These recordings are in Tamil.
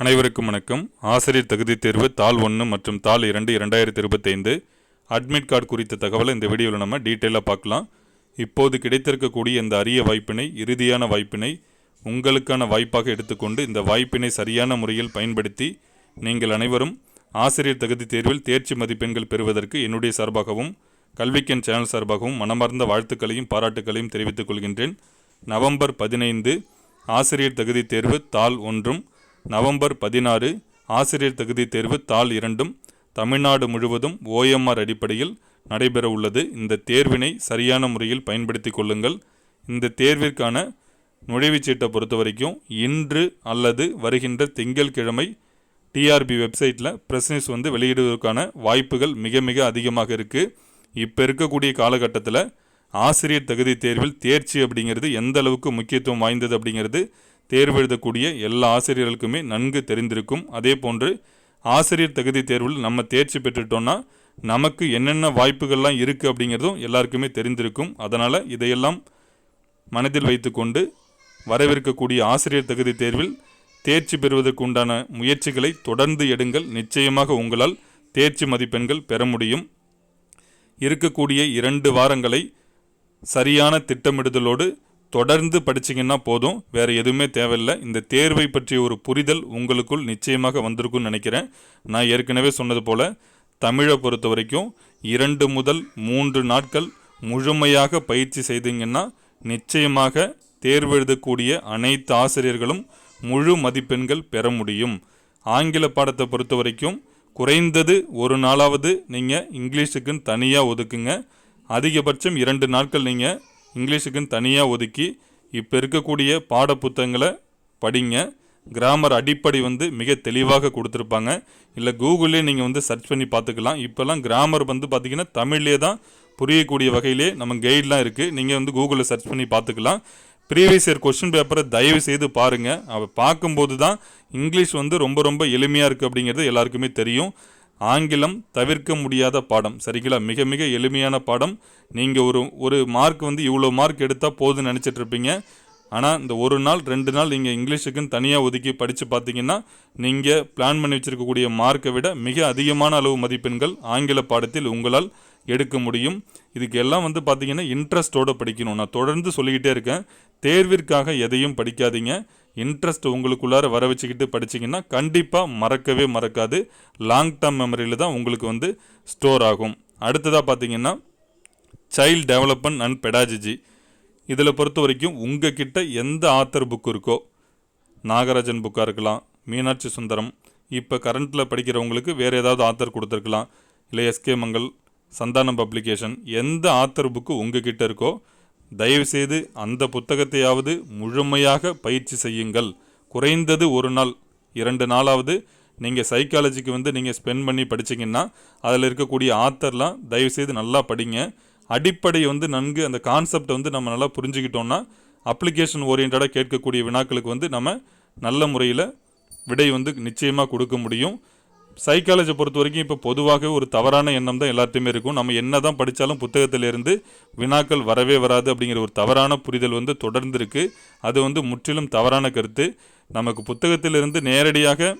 அனைவருக்கும் வணக்கம். ஆசிரியர் தகுதி தேர்வு தாள் ஒன்று மற்றும் தாள் இரண்டு இரண்டாயிரத்தி இருபத்தைந்து. அட்மிட் கார்டு குறித்த தகவலை இந்த வீடியோவில் நம்ம டீட்டெயிலாக பார்க்கலாம். இப்போது கிடைத்திருக்கக்கூடிய இந்த அரிய வாய்ப்பினை இறுதியான வாய்ப்பினை உங்களுக்கான வாய்ப்பாக எடுத்துக்கொண்டு இந்த வாய்ப்பினை சரியான முறையில் பயன்படுத்தி நீங்கள் அனைவரும் ஆசிரியர் தகுதி தேர்வில் தேர்ச்சி மதிப்பெண்கள் பெறுவதற்கு என்னுடைய சார்பாகவும் கல்விக்கன் சேனல் சார்பாகவும் மனமார்ந்த வாழ்த்துக்களையும் பாராட்டுக்களையும் தெரிவித்துக் கொள்கின்றேன். நவம்பர் பதினைந்து ஆசிரியர் தகுதி தேர்வு தாள் ஒன்றும் நவம்பர் பதினாறு ஆசிரியர் தகுதி தேர்வு தாள் இரண்டும் தமிழ்நாடு முழுவதும் ஓஎம்ஆர் அடிப்படையில் நடைபெற உள்ளது. இந்த தேர்வினை சரியான முறையில் பயன்படுத்தி கொள்ளுங்கள். இந்த தேர்விற்கான நுழைவுச் சீட்டை பொறுத்த வரைக்கும் இன்று அல்லது வருகின்ற திங்கள்கிழமை டிஆர்பி வெப்சைட்டில் ப்ரெஸ் நியூஸ் வந்து வெளியிடுவதற்கான வாய்ப்புகள் மிக மிக அதிகமாக இருக்குது இப்போ இருக்கக்கூடிய காலகட்டத்தில் ஆசிரியர் தகுதி தேர்வில் தேர்ச்சி அப்படிங்கிறது எந்த அளவுக்கு முக்கியத்துவம் வாய்ந்தது அப்படிங்கிறது தேர்வு எழுதக்கூடிய எல்லா ஆசிரியர்களுக்குமே நன்கு தெரிந்திருக்கும். அதே போன்று ஆசிரியர் தகுதி தேர்வில் நம்ம தேர்ச்சி பெற்றுட்டோம்னா நமக்கு என்னென்ன வாய்ப்புகள்லாம் இருக்குது அப்படிங்கிறதும் எல்லாருக்குமே தெரிந்திருக்கும். அதனால் இதையெல்லாம் மனதில் வைத்துக்கொண்டு வரவிருக்கக்கூடிய ஆசிரியர் தகுதி தேர்வில் தேர்ச்சி பெறுவதற்கு உண்டான முயற்சிகளை தொடர்ந்து எடுங்கள். நிச்சயமாக உங்களால் தேர்ச்சி மதிப்பெண்கள் பெற முடியும். இருக்கக்கூடிய இரண்டு வாரங்களை சரியான திட்டமிடுதலோடு தொடர்ந்து படிச்சிங்கன்னா போதும். வேறு எதுவுமே தேவையில்லை. இந்த தேர்வை பற்றிய ஒரு புரிதல் உங்களுக்குள் நிச்சயமாக வந்திருக்கும்னு நினைக்கிறேன். நான் ஏற்கனவே சொன்னது போல் தமிழை பொறுத்த வரைக்கும் இரண்டு முதல் மூன்று நாட்கள் முழுமையாக பயிற்சி செய்தீங்கன்னா நிச்சயமாக தேர்வு எழுதக்கூடிய அனைத்து ஆசிரியர்களும் முழு மதிப்பெண்கள் பெற முடியும். ஆங்கில பாடத்தை பொறுத்த வரைக்கும் குறைந்தது ஒரு நாளாவது நீங்கள் இங்கிலீஷுக்குன்னு தனியாக ஒதுக்குங்க. அதிகபட்சம் இரண்டு நாட்கள் நீங்கள் இங்கிலீஷுக்குன்னு தனியாக ஒதுக்கி இப்போ இருக்கக்கூடிய பாடப்புத்தகங்களை படிங்க. கிராமர் அடிப்படை வந்து மிக தெளிவாக கொடுத்துருப்பாங்க. இல்லை கூகுளே நீங்கள் வந்து சர்ச் பண்ணி பார்த்துக்கலாம். இப்போல்லாம் கிராமர் வந்து பார்த்திங்கன்னா தமிழ்லேயே தான் புரியக்கூடிய வகையிலே நம்ம கைட்லாம் இருக்குது நீங்கள் வந்து கூகுளில் சர்ச் பண்ணி பார்த்துக்கலாம். ப்ரீவியஸ் இயர் கொஸ்டின் பேப்பரை தயவு செய்து பாருங்கள் அவ பார்க்கும்போது தான் இங்கிலீஷ் வந்து ரொம்ப ரொம்ப எளிமையாக இருக்குது அப்படிங்கிறது எல்லாருக்குமே தெரியும். ஆங்கிலம் தவிர்க்க முடியாத பாடம். சரிங்களா? மிக மிக எளிமையான பாடம். நீங்கள் ஒரு ஒரு மார்க் வந்து இவ்வளோ மார்க் எடுத்தால் போதும்னு நினச்சிட்ருப்பீங்க ஆனால் இந்த ஒரு நாள் ரெண்டு நாள் நீங்கள் இங்கிலீஷுக்குன்னு தனியாக ஒதுக்கி படித்து பார்த்தீங்கன்னா நீங்கள் பிளான் பண்ணி வச்சுருக்கக்கூடிய மார்க்கை விட மிக அதிகமான அளவு மதிப்பெண்கள் ஆங்கில பாடத்தில் உங்களால் எடுக்க முடியும். இதுக்கு எல்லாம் வந்து பார்த்தீங்கன்னா இன்ட்ரெஸ்ட்டோடு படிக்கணும். நான் தொடர்ந்து சொல்லிக்கிட்டே இருக்கேன். தேர்விற்காக எதையும் படிக்காதீங்க. இன்ட்ரெஸ்ட் உங்களுக்குள்ளார வர வச்சுக்கிட்டு படிச்சிங்கன்னா கண்டிப்பாக மறக்கவே மறக்காது. லாங் டேர்ம் மெமரியில் தான் உங்களுக்கு வந்து ஸ்டோர் ஆகும். அடுத்ததாக பார்த்தீங்கன்னா சைல்ட் டெவலப்மெண்ட் அண்ட் பெடாஜிஜி இதில் பொறுத்த வரைக்கும் உங்கள் கிட்ட எந்த ஆத்தர் புக் இருக்கோ நாகராஜன் புக்காக இருக்கலாம் மீனாட்சி சுந்தரம் இப்போ கரண்ட்டில் படிக்கிறவங்களுக்கு வேறு ஏதாவது ஆத்தர் கொடுத்துருக்கலாம். இல்லை எஸ்கே மங்கள் சந்தானம் பப்ளிகேஷன் எந்த ஆத்தர் புக்கு உங்கள் கிட்டே இருக்கோ தயவுசெய்து அந்த புத்தகத்தையாவது முழுமையாக பயிற்சி செய்யுங்கள். குறைந்தது ஒரு நாள் இரண்டு நாளாவது நீங்கள் சைக்காலஜிக்கு வந்து நீங்கள் ஸ்பெண்ட் பண்ணி படிச்சிங்கன்னா அதில் இருக்கக்கூடிய ஆத்தர்லாம் தயவுசெய்து நல்லா படிங்க. அடிப்படை வந்து நன்கு அந்த கான்செப்டை வந்து நம்ம நல்லா புரிஞ்சுக்கிட்டோம்னா அப்ளிகேஷன் ஓரியன்டாக கேட்கக்கூடிய வினாக்களுக்கு வந்து நம்ம நல்ல முறையில் விடை வந்து நிச்சயமாக கொடுக்க முடியும். சைக்காலஜி பொறுத்த வரைக்கும் இப்போ பொதுவாகவே ஒரு தவறான எண்ணம் தான் எல்லாத்தையுமே இருக்கும். நம்ம என்ன தான் படித்தாலும் புத்தகத்திலிருந்து வினாக்கள் வரவே வராது அப்படிங்கிற ஒரு தவறான புரிதல் வந்து தொடர்ந்து இருக்குது அது வந்து முற்றிலும் தவறான கருத்து. நமக்கு புத்தகத்திலிருந்து நேரடியாக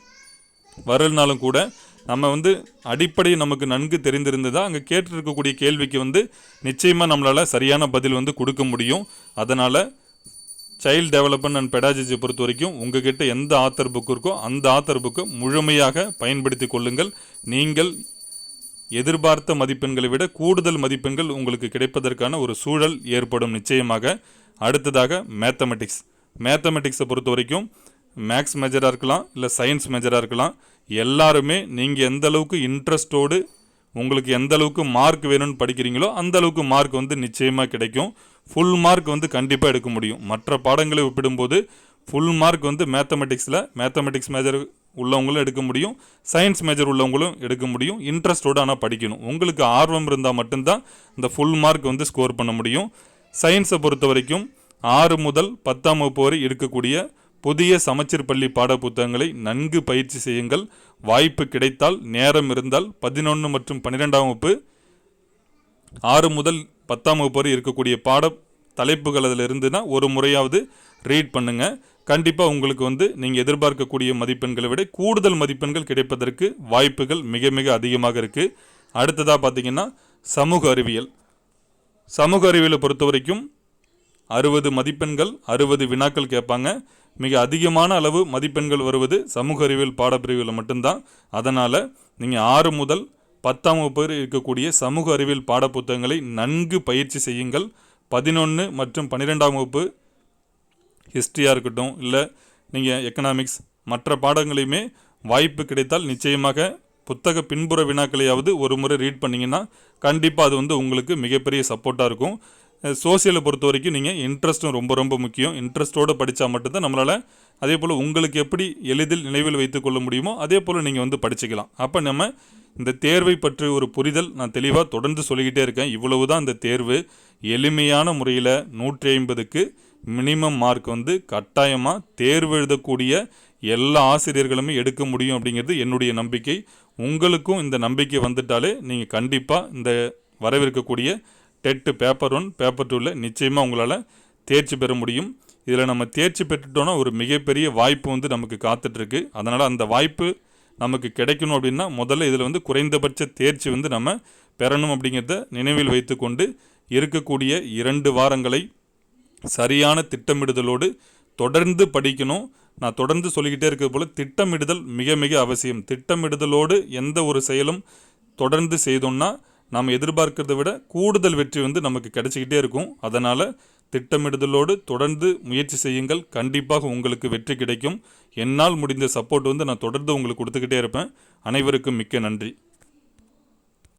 வரலனாலும் கூட நம்ம வந்து அடிப்படை நமக்கு நன்கு தெரிந்திருந்ததா அங்கே கேட்டிருக்கக்கூடிய கேள்விக்கு வந்து நிச்சயமாக நம்மளால் சரியான பதில் வந்து கொடுக்க முடியும். அதனால் சைல்டு டெவலப்மெண்ட் அண்ட் பெடாஜிஜி பொறுத்த வரைக்கும் உங்ககிட்ட எந்த ஆத்தர் புக் இருக்கோ அந்த ஆத்தர் புக்கை முழுமையாக பயன்படுத்தி கொள்ளுங்கள். நீங்கள் எதிர்பார்த்த மதிப்பெண்களை விட கூடுதல் மதிப்பெண்கள் உங்களுக்கு கிடைப்பதற்கான ஒரு சூழல் ஏற்படும் நிச்சயமாக. அடுத்ததாக மேத்தமெட்டிக்ஸ் மேத்தமெட்டிக்ஸை பொறுத்த வரைக்கும் மேக்ஸ் மேஜராக இருக்கலாம் இல்லை சயின்ஸ் மேஜராக இருக்கலாம். எல்லாருமே நீங்கள் எந்த அளவுக்கு இன்ட்ரெஸ்டோடு உங்களுக்கு எந்த அளவுக்கு மார்க் வேணும்னு படிக்கிறீங்களோ அந்த அளவுக்கு மார்க் வந்து நிச்சயமாக கிடைக்கும். ஃபுல் மார்க் வந்து கண்டிப்பாக எடுக்க முடியும். மற்ற பாடங்களை ஒப்பிடும்போது ஃபுல் மார்க் வந்து மேத்தமெட்டிக்ஸில் மேத்தமெட்டிக்ஸ் மேஜர் உள்ளவங்களும் எடுக்க முடியும். சயின்ஸ் மேஜர் உள்ளவங்களும் எடுக்க முடியும். இன்ட்ரெஸ்டோடு ஆனால் படிக்கணும். உங்களுக்கு ஆர்வம் இருந்தால் மட்டும்தான் இந்த ஃபுல் மார்க் வந்து ஸ்கோர் பண்ண முடியும். சயின்ஸை பொறுத்த வரைக்கும் ஆறு முதல் பத்தாம் வகுப்பு வரை இருக்கக்கூடிய புதிய சமச்சீர் பள்ளி பாட புத்தகங்களை நன்கு பயிற்சி செய்யுங்கள். வாய்ப்பு கிடைத்தால் நேரம் இருந்தால் பதினொன்று மற்றும் பன்னிரெண்டாம் வகுப்பு ஆறு முதல் பத்தாம் வகுப்பு வரை இருக்கக்கூடிய பாட தலைப்புகள் அதில் இருந்துன்னா ஒரு முறையாவது ரீட் பண்ணுங்கள் கண்டிப்பாக உங்களுக்கு வந்து நீங்கள் எதிர்பார்க்கக்கூடிய மதிப்பெண்களை விட கூடுதல் மதிப்பெண்கள் கிடைப்பதற்கு வாய்ப்புகள் மிக மிக அதிகமாக இருக்குது அடுத்ததாக பார்த்தீங்கன்னா சமூக அறிவியல். சமூக அறிவியலை பொறுத்த வரைக்கும் அறுபது மதிப்பெண்கள் அறுபது வினாக்கள் கேட்பாங்க. மிக அதிகமான அளவு மதிப்பெண்கள் வருவது சமூக அறிவியல் பாடப்பிரிவில் மட்டும்தான். அதனால் நீங்கள் ஆறு முதல் பத்தாம் வகுப்பு இருக்கக்கூடிய சமூக அறிவியல் பாடப்புத்தகங்களை நன்கு பயிற்சி செய்யுங்கள். பதினொன்று மற்றும் பன்னிரெண்டாம் வகுப்பு ஹிஸ்ட்ரியாக இருக்கட்டும் இல்லை நீங்கள் எக்கனாமிக்ஸ் மற்ற பாடங்களையுமே வாய்ப்பு கிடைத்தால் நிச்சயமாக புத்தக பின்புற வினாக்களையாவது ஒரு முறை ரீட் பண்ணிங்கன்னா கண்டிப்பாக அது வந்து உங்களுக்கு மிகப்பெரிய சப்போர்ட்டாக இருக்கும். சோசியலை பொறுத்த வரைக்கும் நீங்கள் இன்ட்ரெஸ்ட்டும் ரொம்ப ரொம்ப முக்கியம். இன்ட்ரெஸ்ட்டோடு படித்தா மட்டும்தான் நம்மளால் அதே போல் உங்களுக்கு எப்படி எளிதில் நினைவில் வைத்துக்கொள்ள முடியுமோ அதே போல் நீங்கள் வந்து படிச்சுக்கலாம். அப்போ நம்ம இந்த தேர்வை பற்றி ஒரு புரிதல் நான் தெளிவாக தொடர்ந்து சொல்லிக்கிட்டே இருக்கேன். இவ்வளவு தான் இந்த தேர்வு. எளிமையான முறையில் நூற்றி ஐம்பதுக்கு மினிமம் மார்க் வந்து கட்டாயமாக தேர்வு எழுதக்கூடிய எல்லா ஆசிரியர்களுமே எடுக்க முடியும் அப்படிங்கிறது என்னுடைய நம்பிக்கை. உங்களுக்கும் இந்த நம்பிக்கை வந்துட்டாலே நீங்கள் கண்டிப்பாக இந்த வரவிருக்கக்கூடிய டெட்டு பேப்பர் ஒன் பேப்பர் டூவில் நிச்சயமாக உங்களால் தேர்ச்சி பெற முடியும். இதில் நம்ம தேர்ச்சி பெற்றுட்டோன்னா ஒரு மிகப்பெரிய வாய்ப்பு வந்து நமக்கு காத்துட்ருக்கு. அதனால் அந்த வாய்ப்பு நமக்கு கிடைக்கணும் அப்படின்னா முதல்ல இதில் வந்து குறைந்தபட்ச தேர்ச்சி வந்து நம்ம பெறணும் அப்படிங்கிறத நினைவில் வைத்துக்கொண்டு இருக்கக்கூடிய இரண்டு வாரங்களை சரியான திட்டமிடுதலோடு தொடர்ந்து படிக்கணும். நான் தொடர்ந்து சொல்லிக்கிட்டே இருக்கிறது போல் திட்டமிடுதல் மிக மிக அவசியம். திட்டமிடுதலோடு எந்த ஒரு செயலும் தொடர்ந்து செய்தோம்னா நாம் எதிர்பார்க்கிறத விட கூடுதல் வெற்றி வந்து நமக்கு கிடைச்சிக்கிட்டே இருக்கும். அதனால் திட்டமிடுதலோடு தொடர்ந்து முயற்சி செய்யுங்கள். கண்டிப்பாக உங்களுக்கு வெற்றி கிடைக்கும். என்னால் முடிந்த சப்போர்ட் வந்து நான் தொடர்ந்து உங்களுக்கு கொடுத்துக்கிட்டே இருப்பேன். அனைவருக்கும் மிக்க நன்றி.